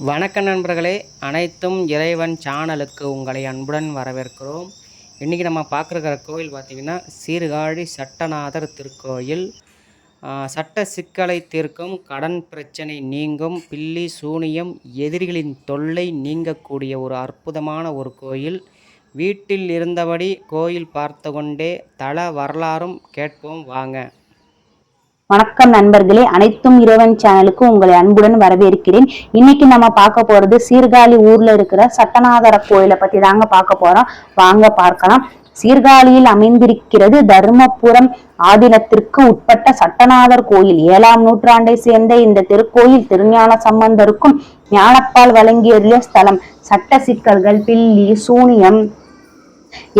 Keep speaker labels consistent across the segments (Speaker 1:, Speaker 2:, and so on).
Speaker 1: வணக்க நண்பர்களே அனைத்தும் இறைவன் சேனலுக்கு உங்களை அன்புடன் வரவேற்கிறோம். இன்றைக்கி நம்ம பார்க்குற கோயில் பார்த்திங்கன்னா சீர்காழி சட்டநாதர் திருக்கோயில். சட்ட சிக்கலை தீர்க்கும் கடன் பிரச்சனை நீங்கும் பில்லி சூனியம் எதிரிகளின் தொல்லை நீங்கக்கூடிய ஒரு அற்புதமான ஒரு கோயில். வீட்டில் இருந்தபடி கோயில் பார்த்து கொண்டே தல வரலாறும் கேட்போம் வாங்க.
Speaker 2: வணக்கம் நண்பர்களே. அனைத்தும் இறைவன் சேனலுக்கு உங்களை அன்புடன் வரவேற்கிறேன். இன்னைக்கு நம்ம பார்க்க போறது சீர்காழி ஊர்ல இருக்கிற சட்டநாதர கோயிலை பத்தி தாங்க பார்க்க போறோம். வாங்க பார்க்கலாம். சீர்காழியில் அமைந்திருக்கிறது தர்மபுரம் ஆதீனத்திற்கு உட்பட்ட சட்டநாதர் கோயில். ஏழாம் நூற்றாண்டை சேர்ந்த இந்த திருக்கோயில் திருஞான சம்பந்தருக்கும் ஞானப்பால் வழங்கியுள்ள ஸ்தலம் சட்ட சிக்கல்கள் பில்லி சூனியம்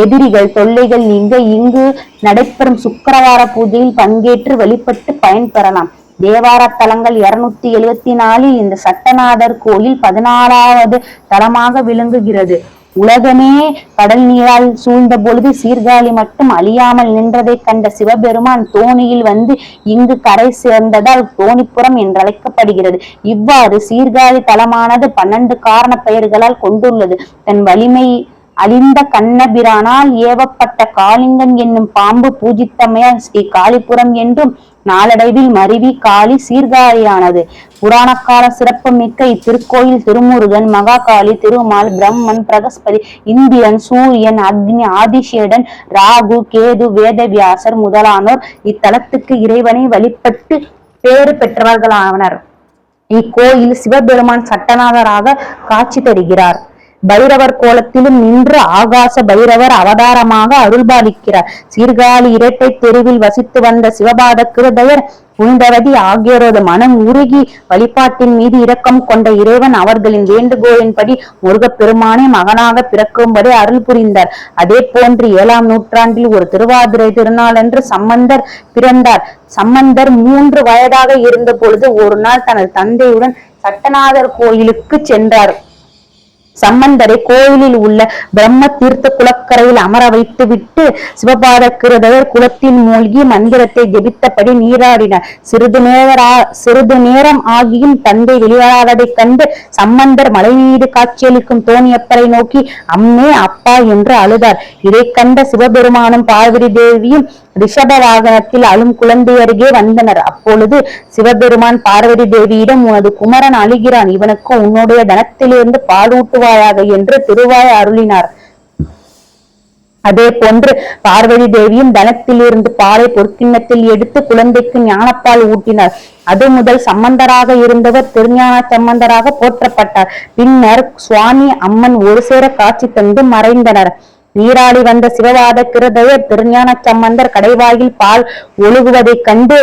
Speaker 2: எதிரிகள் தொல்லைகள் நீங்க இங்கு நடைபெறும் சுக்கரவார பூஜையில் பங்கேற்று வழிபட்டு பயன்பெறலாம் தேவார தலங்கள் இருநூத்தி எழுவத்தி நாலில் இந்த சட்டநாதர் கோயில் பதினாலாவது தலமாக விளங்குகிறது. உலகமே கடல் நீரால் சூழ்ந்த பொழுது சீர்காழி மட்டும் அழியாமல் நின்றதை கண்ட சிவபெருமான் தோணியில் வந்து இங்கு கரை சேர்ந்ததால் தோணிப்புறம் என்றழைக்கப்படுகிறது. இவ்வாறு சீர்காழி தலமானது பன்னெண்டு காரண பெயர்களால் கொண்டுள்ளது. தன் வலிமை அழிந்த கண்ணபிரானால் ஏவப்பட்ட காளிங்கன் என்னும் பாம்பு பூஜித்தமையால் ஸ்ரீ காளிபுரம் என்றும் நாளடைவில் மருவி காளி சீர்காழியானது. புராணக்கால சிறப்பு மிக்க இத்திருக்கோயில் திருமுருகன் மகாகாளி திருமால் பிரம்மன் பிரகஸ்பதி இந்திரன் சூரியன் அக்னி ஆதிஷேடன் ராகு கேது வேதவியாசர் முதலானோர் இத்தலத்துக்கு இறைவனை வழிபட்டு பேறு பெற்றவர்களானர் இக்கோயில் சிவபெருமான் சட்டநாதராக காட்சி தருகிறார். பைரவர் கோலத்திலும் நின்று ஆகாச பைரவர் அவதாரமாக அருள்பாலிக்கிறார். சீர்காழி இரட்டை தெருவில் வசித்து வந்த சிவபாத கிருதயர் புனிதவதி ஆகியோரது மனம் உருகி வழிபாட்டின் மீது இரக்கம் கொண்ட இறைவன் அவர்களின் வேண்டுகோளின்படி முருகப்பெருமானை மகனாக பிறக்கும்படி அருள் புரிந்தார். அதே போன்று ஏழாம் நூற்றாண்டில் ஒரு திருவாதிரை திருநாளன்று சம்பந்தர் பிறந்தார். சம்பந்தர் மூன்று வயதாக இருந்த பொழுது ஒரு நாள் தனது தந்தையுடன் சட்டநாதர் கோயிலுக்கு சென்றார். சம்பந்தரை கோயிலில் உள்ள பிரம்ம தீர்த்த குளக்கரையில் அமர வைத்து விட்டு சிவபாத கிருதவர் குளத்தில் மூழ்கி மந்திரத்தை ஜெபித்தபடி நீராடினார். சிறிது நேரா சிறிது நேரம் ஆகியும் தந்தை வெளிவராததைக் கண்டு சம்பந்தர் மலை மீது காட்சியளிக்கும் தோணியப்பரை நோக்கி அம்மே அப்பா என்று அழுதார். இதைக் கண்ட சிவபெருமானும் பார்வதி தேவியும் ரிஷப வாகனத்தில் அழும் குழந்தை அருகே வந்தனர். அப்பொழுது சிவபெருமான் பார்வதி தேவியிடம் உனது குமரன் அழுகிறான். இவனுக்கு உன்னுடைய தனத்திலிருந்து பாலூட்டு பாலூட்டுவாயாக என்று திருவாய் அருளினார். அதே போன்று பார்வதி தேவியும் தனத்திலிருந்து பாலை பொற்கிண்ணத்தில் எடுத்து குழந்தைக்கு ஞானப்பால் ஊட்டினார். அது முதல் சம்பந்தராக இருந்தவர் திருஞான சம்பந்தராக போற்றப்பட்டார். பின்னர் சுவாமி அம்மன் ஒரு சேர காட்சி தந்து மறைந்தனர். நீராடி வந்த சிவவாத கிருதயர் திருஞான சம்பந்தர் கடைவாயில் பால் ஒழுகுவதைக் கண்டு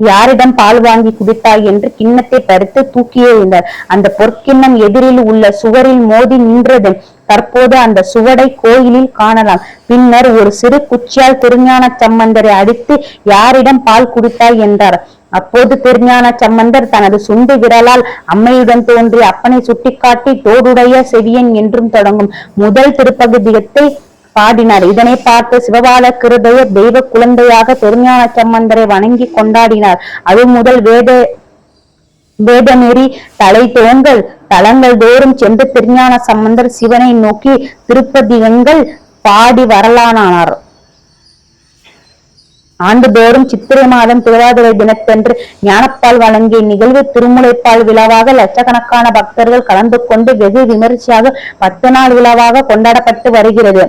Speaker 2: யாரிடம் பால் வாங்கி குடித்தாய் என்று கிண்ணத்தை பறித்து தூக்கியே இருந்தார் அந்த பொற்கிண்ணம் எதிரில் உள்ள சுவரில் மோதி நின்றது. தற்போது அந்த சுவடை கோயிலில் காணலாம். பின்னர் ஒரு சிறு குச்சியால் திருஞான சம்பந்தரை அடித்து யாரிடம் பால் குடித்தாய் என்றார். அப்போது திருஞான சம்பந்தர் தனது சுண்டு விரலால் அம்மையுடன் தோன்றி அப்பனை சுட்டிக்காட்டி தோடுடைய செவியன் என்றும் தொடங்கும். முதல் திருப்பகுதியத்தை பாடினார். இதனை பார்த்து சிவபால கிருதயர் தெய்வ குழந்தையாக திருஞான சம்பந்தரை வணங்கி கொண்டாடினார். அது முதல் வேத வேதநெறி தலை தோங்கல் தலங்கள் தோறும் சென்று திருஞான சம்பந்தர் சிவனை நோக்கி திருப்பதிகங்கள் பாடி வரலானார் ஆண்டுதோறும் சித்திரை மாதம் திருவாதிரை தினத்தன்று ஞானப்பால் வழங்கிய நிகழ்வு திருமுலைப்பால் விழாவாக லட்சக்கணக்கான பக்தர்கள் கலந்து கொண்டு வெகு விமரிசையாக பத்து நாள் விழாவாக கொண்டாடப்பட்டு வருகிறது.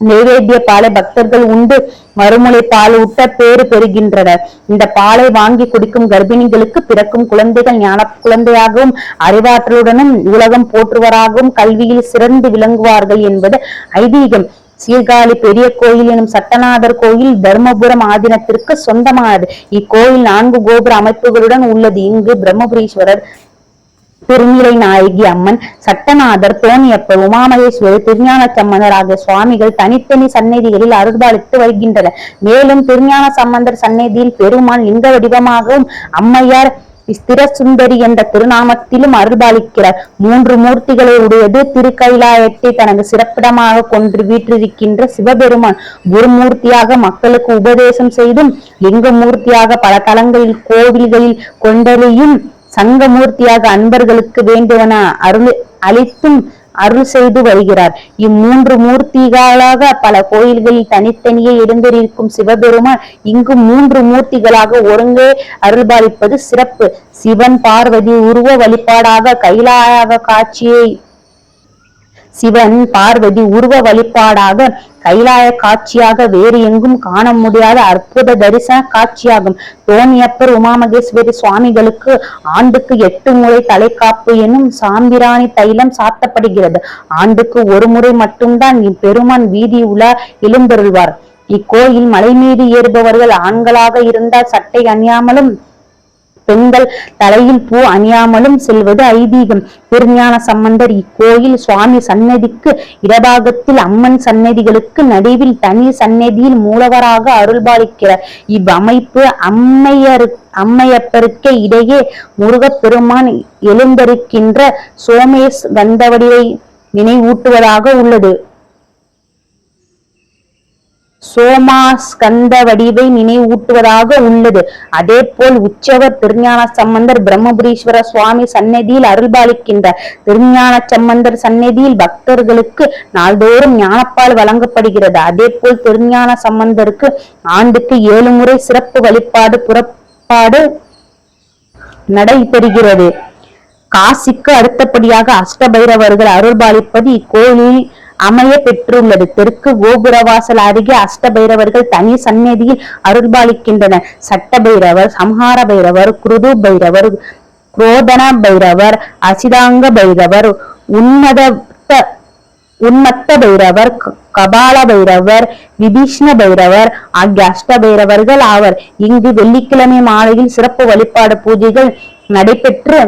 Speaker 2: நைவேத்திய பாலை பக்தர்கள் உண்டு. மறுமுலை பால் உட்ட பேறு பெறுகின்றனர். இந்த பாலை வாங்கி குடிக்கும் கர்ப்பிணிகளுக்கு பிறக்கும் குழந்தைகள் ஞான குழந்தையாகவும் அறிவாற்றலுடனும் உலகம் போற்றுவராகவும் கல்வியில் சிறந்து விளங்குவார்கள் என்பது ஐதீகம். சீர்காழி பெரிய கோயில் எனும் சட்டநாதர் கோயில் தர்மபுரம் ஆதீனத்திற்கு சொந்தமானது. இக்கோயில் நான்கு கோபுர அமைப்புகளுடன் உள்ளது. இங்கு பிரம்மபுரீஸ்வரர் திருநிலை நாயகி அம்மன் சட்டநாதர் தோணியப்பர் உமாமகேஸ்வரர் திருஞான சம்பந்தர் ஆகிய சுவாமிகள் தனித்தனி சந்நிதிகளில் அருள்பாலித்து வருகின்றனர். மேலும் திருஞான சம்பந்தர் சந்நிதியில் பெருமாள் லிங்க வடிவமாகவும் அம்மையார் ஸ்திர சுந்தரி என்ற திருநாமத்திலும் அருள்பாலிக்கிறார். மூன்று மூர்த்திகளை உடையது திருக்கைலாயத்தை தனது சிறப்பிடமாக கொன்று வீற்றிருக்கின்ற சிவபெருமான். குருமூர்த்தியாக மக்களுக்கு உபதேசம் செய்தும் லிங்கமூர்த்தியாக பல தலங்களில் கோவில்களில் கொண்டலையும் சங்கமூர்த்தியாக அன்பர்களுக்கு வேண்டுவன அருள் அளித்தும் அருள் செய்து வருகிறார். இம்மூன்று மூர்த்திகளாக பல கோயில்களில் தனித்தனியே எழுந்தரிக்கும் சிவபெருமான் இங்கு மூன்று மூர்த்திகளாக ஒருங்கே அருள்பாலிப்பது சிறப்பு. சிவன் பார்வதி உருவ வழிபாடாக கைலாய காட்சியை சிவன் பார்வதி உருவ வழிபாடாக கைலாய காட்சியாக வேறு எங்கும் காண முடியாத அற்புத தரிசன காட்சியாகும். தோணியப்பர் உமாமகேஸ்வரி சுவாமிகளுக்கு ஆண்டுக்கு எட்டு முறை தலைக்காப்பு எனும் சாம்பிராணி தைலம் சாத்தப்படுகிறது. ஆண்டுக்கு ஒரு முறை மட்டும்தான் இப்பெருமான் வீதி உலா எழுந்தருள்வார். இக்கோயில் மலை மீது ஏறுபவர்கள் ஆண்களாக இருந்தால் சட்டை அணியாமலும் பெண்கள் தலையில் பூ அணியாமலும் செல்வது ஐதீகம். திருஞான சம்பந்தர் இக்கோயில் சுவாமி சன்னதிக்கு இடபாகத்தில் அம்மன் சன்னதிகளுக்கு நடுவில் தனி சன்னதியில் மூலவராக அருள்பாலிக்கிறார். இவ்வமைப்பு அம்மையர் அம்மையப்பருக்கு இடையே முருகப்பெருமான் எழுந்தருக்கின்ற சோமேஷ் கந்தவடிவை நினைவூட்டுவதாக உள்ளது. சோமாஸ்கந்த வடிவை நினைவூட்டுவதாக உள்ளது. அதே போல் உற்சவர் திருஞான சம்பந்தர் பிரம்மபுரீஸ்வர சுவாமி சன்னதியில் அருள்பாலிக்கின்றார் திருஞான சம்பந்தர் சன்னதியில் பக்தர்களுக்கு நாள்தோறும் ஞானப்பால் வழங்கப்படுகிறது. அதே போல் திருஞான சம்பந்தருக்கு ஆண்டுக்கு ஏழு முறை சிறப்பு வழிபாடு புறப்பாடு நடைபெறுகிறது. காசிக்கு அடுத்தபடியாக அஷ்டபைரவர்கள் அருள்பாலிப்பது இக்கோயிலில் அமைய பெற்றுள்ளது தெற்கு கோபுரவாசல் அருகே அஷ்டபைரவர்கள் தனி சந்நிதியில் அருள்பாலிக்கின்றனர் சட்டபைரவர் சம்ஹார பைரவர் குருது பைரவர் குரோதன பைரவர் அசிதாங்க பைரவர் உன்னத உன்மத்த பைரவர் கபால பைரவர் விபீஷ்ண பைரவர் ஆகிய அஷ்ட பைரவர்கள் ஆவர். இங்கு வெள்ளிக்கிழமை மாலையில் சிறப்பு வழிபாடு பூஜைகள் நடைபெற்று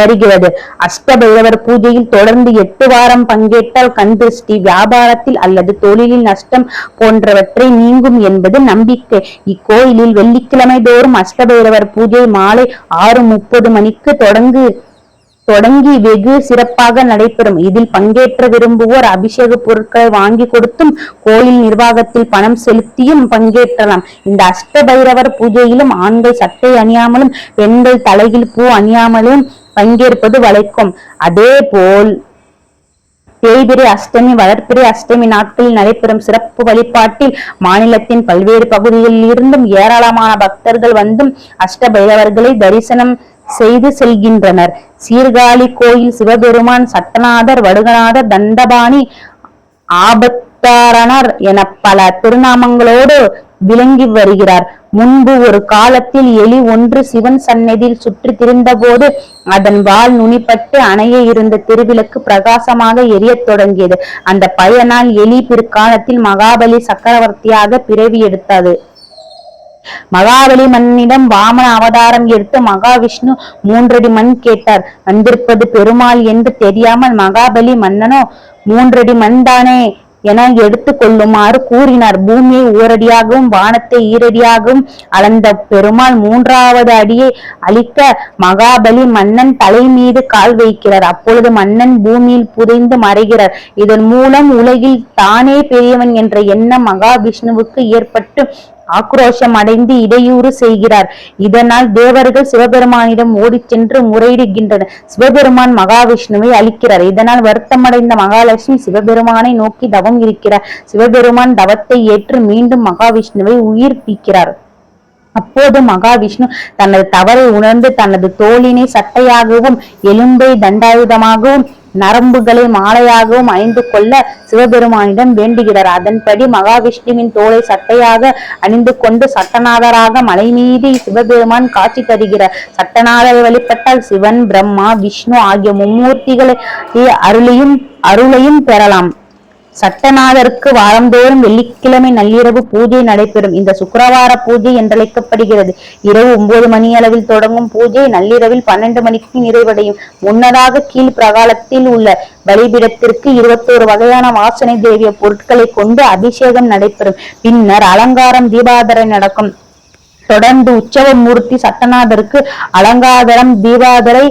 Speaker 2: வருகிறது. அஷ்டபைரவர் பூஜையில் தொடர்ந்து எட்டு வாரம் பங்கேற்றால் கண் திருஷ்டி வியாபாரத்தில் அல்லது தொழிலில் நஷ்டம் போன்றவற்றை நீங்கும் என்பது நம்பிக்கை. இக்கோயிலில் வெள்ளிக்கிழமை தோறும் அஷ்டபைரவர் பூஜை மாலை ஆறு முப்பது மணிக்கு தொடங்கு தொடங்கி வெகு சிறப்பாக நடைபெறும். இதில் பங்கேற்ற விரும்புவோர் அபிஷேக பொருட்களை வாங்கி கொடுத்தும் கோயில் நிர்வாகத்தில் பணம் செலுத்தியும் பங்கேற்றலாம். இந்த அஷ்டபைரவர் பூஜையிலும் ஆண்கள் சட்டை அணியாமலும் பெண்கள் தலையில் பூ அணியாமலும் பங்கேற்பது வளைக்கும். அதே போல் தேய்பிரை அஷ்டமி வளர்ப்பிரை அஷ்டமி நாட்களில் நடைபெறும் சிறப்பு வழிபாட்டில் மாநிலத்தின் பல்வேறு பகுதிகளில் இருந்தும் ஏராளமான பக்தர்கள் வந்தும் அஷ்ட பைரவர்களை தரிசனம் செய்து செல்கின்றனர். சீர்காழி கோயில் சிவபெருமான் சட்டநாதர் வடுகநாதர் தண்டபாணி ஆபத்தாரணர் என பல திருநாமங்களோடு விளங்கி வருகிறார். முன்பு ஒரு காலத்தில் எலி ஒன்று சிவன் சன்னதியில் சுற்றி திரிந்தபோது அதன் வால் நுனிப்பட்டு அணைய இருந்த திருவிளக்கு பிரகாசமாக எரியத் தொடங்கியது. அந்த பயனால் எலி பிற்காலத்தில் மகாபலி சக்கரவர்த்தியாக பிறவி எடுத்தது. மகாபலி மன்னிடம் வாமன அவதாரம் எடுத்து மகாவிஷ்ணு மூன்றடி மண் கேட்டார். வந்திருப்பது பெருமாள் என்று தெரியாமல் மகாபலி மன்னனோ மூன்றடி மண் தானே என எடுத்து கொள்ளுமாறு கூறினார். பூமியை ஊரடியாகவும் வானத்தை ஈரடியாகவும் அளந்த பெருமாள் மூன்றாவது அடியை அளிக்க மகாபலி மன்னன் தலை மீது கால் வைக்கிறார். அப்பொழுது மன்னன் பூமியில் புதைந்து மறைகிறார். இதன் மூலம் உலகில் தானே பெரியவன் என்ற எண்ணம் மகாவிஷ்ணுவுக்கு ஏற்பட்டு ஆக்ரோஷம் அடைந்து இடையூறு செய்கிறார். இதனால் தேவர்கள் சிவபெருமானிடம் ஓடிச் சென்று முறையிடுகின்றனர். சிவபெருமான் மகாவிஷ்ணுவை அளிக்கிறார் இதனால் வருத்தமடைந்த மகாலட்சுமி சிவபெருமானை நோக்கி தவம் இருக்கிறார். சிவபெருமான் தவத்தை ஏற்று மீண்டும் மகாவிஷ்ணுவை உயிர்ப்பிக்கிறார். அப்போது மகாவிஷ்ணு தனது தவறை உணர்ந்து தனது தோளினை சட்டையாகவும் எலும்பை தண்டாயுதமாகவும் நரம்புகளை மாலையாகவும் அணிந்து கொள்ள சிவபெருமானிடம் வேண்டுகிறார். அதன்படி மகாவிஷ்ணுவின் தோலை சட்டையாக அணிந்து கொண்டு சட்டநாதராக மலை மீது சிவபெருமான் காட்சி தருகிறார். சட்டநாதரை வழிபட்டால் சிவன் பிரம்மா விஷ்ணு ஆகிய மும்மூர்த்திகளை அருளையும் அருளையும் பெறலாம். சட்டநாதருக்கு வாரந்தோறும் வெள்ளிக்கிழமை நள்ளிரவு பூஜை நடைபெறும். இந்த சுக்கிரவார பூஜை என்றழைக்கப்படுகிறது. இரவு ஒன்பது மணி அளவில் தொடங்கும் பூஜை நள்ளிரவில் பன்னெண்டு மணிக்கு நிறைவடையும். முன்னதாக கீழ் பிரகாலத்தில் உள்ள பலிபீடத்திற்கு இருபத்தோரு வகையான வாசனை தேவிய பொருட்களை கொண்டு அபிஷேகம் நடைபெறும். பின்னர் அலங்காரம் தீபாதரை நடக்கும். தொடர்ந்து உற்சவ மூர்த்தி சட்டநாதருக்கு அலங்காதரம் தீபாதரை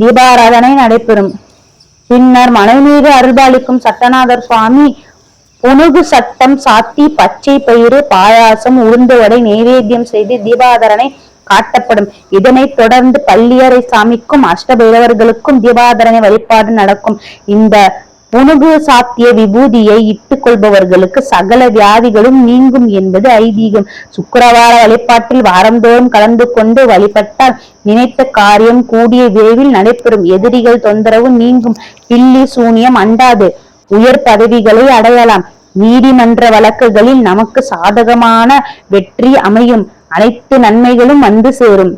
Speaker 2: தீபாராதனை நடைபெறும். பின்னர் மலை மீது அருள்பாலிக்கும் சட்டநாதர் சுவாமி புனுகு சட்டம் சாத்தி பச்சை பயிறு பாயாசம் உளுந்து வடை நைவேத்தியம் செய்து தீபாதரனை காட்டப்படும். இதனைத் தொடர்ந்து பள்ளியறை சாமிக்கும் அஷ்டபைரவர்களுக்கும் தீபாதரனை வழிபாடு நடக்கும். இந்த உணவு சாத்திய விபூதியை இட்டுக் கொள்பவர்களுக்கு சகல வியாதிகளும் நீங்கும் என்பது ஐதீகம். சுக்கரவார வழிபாட்டில் வாரந்தோறும் கலந்து கொண்டு வழிபட்டால் நினைத்த காரியம் கூடிய விரைவில் நடைபெறும். எதிரிகள் தொந்தரவு நீங்கும். பில்லி சூனியம் அண்டாது. உயர் பதவிகளை அடையலாம். நீதிமன்ற வழக்குகளில் நமக்கு சாதகமான வெற்றி அமையும். அனைத்து நன்மைகளும் வந்து சேரும்.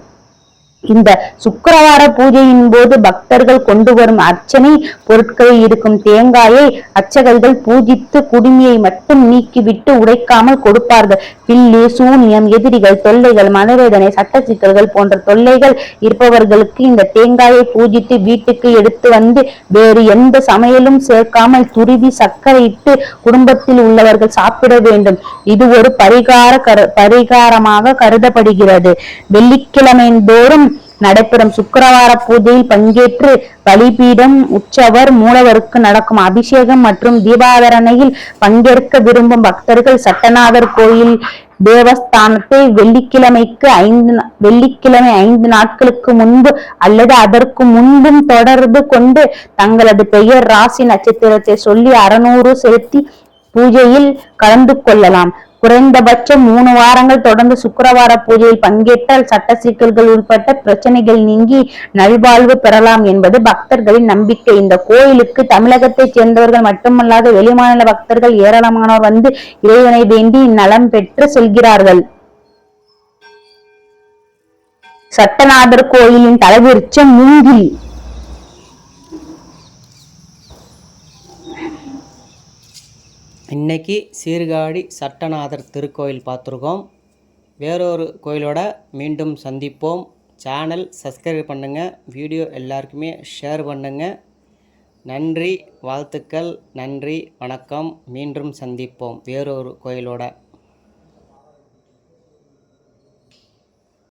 Speaker 2: இந்த சுக்கரவார பூஜையின் போது பக்தர்கள் கொண்டு வரும் அர்ச்சனை பொருட்களில் இருக்கும் தேங்காயை அர்ச்சகர்கள் பூஜித்து குடுமியை மட்டும் நீக்கிவிட்டு உடைக்காமல் கொடுப்பார்கள். பில்லு சூனியம் எதிரிகள் தொல்லைகள் மனவேதனை சட்ட சிக்கல்கள் போன்ற தொல்லைகள் இருப்பவர்களுக்கு இந்த தேங்காயை பூஜித்து வீட்டுக்கு எடுத்து வந்து வேறு எந்த சமையலும் சேர்க்காமல் துருவி சர்க்கரையிட்டு குடும்பத்தில் உள்ளவர்கள் சாப்பிட வேண்டும். இது ஒரு பரிகார கரு பரிகாரமாக கருதப்படுகிறது. வெள்ளிக்கிழமை தோறும் நடைபெறும் சுக்கரவார பூஜையில் பங்கேற்று பலிபீடம் உற்சவர் மூலவருக்கு நடக்கும் அபிஷேகம் மற்றும் தீபாவரணையில் பங்கேற்க விரும்பும் பக்தர்கள் சட்டநாதர் கோயில் தேவஸ்தானத்தை வெள்ளிக்கிழமைக்கு ஐந்து நா- வெள்ளிக்கிழமை ஐந்து நாட்களுக்கு முன்பு அல்லது அதற்கு முன்பும் தொடர்பு கொண்டு தங்களது பெயர் ராசி நட்சத்திரத்தை சொல்லி அறுநூறு செலுத்தி பூஜையில் கலந்து கொள்ளலாம். குறைந்தபட்சம் மூணு வாரங்கள் தொடர்ந்து சுக்கரவார பூஜையில் பங்கேற்றால் சட்ட சிக்கல்கள் உட்பட்ட பிரச்சனைகள் நீங்கி நல்வாழ்வு பெறலாம் என்பது பக்தர்களின் நம்பிக்கை. இந்த கோயிலுக்கு தமிழகத்தைச் சேர்ந்தவர்கள் மட்டுமல்லாது வெளிமாநில பக்தர்கள் ஏராளமானோர் வந்து இறைவனை வேண்டி நலம் பெற்று செல்கிறார்கள். சட்டநாதர் கோயிலின் தலைவிருச்சம் மூங்கில்.
Speaker 1: இன்னைக்கு சீர்காழி சட்டநாதர் திருக்கோயில் பார்த்துருக்கோம். வேறொரு கோயிலோட மீண்டும் சந்திப்போம். சேனல் சப்ஸ்கிரைப் பண்ணுங்கள் வீடியோ எல்லாருக்குமே ஷேர் பண்ணுங்கள் நன்றி வாழ்த்துக்கள் நன்றி வணக்கம். மீண்டும் சந்திப்போம். வேறொரு கோயிலோட.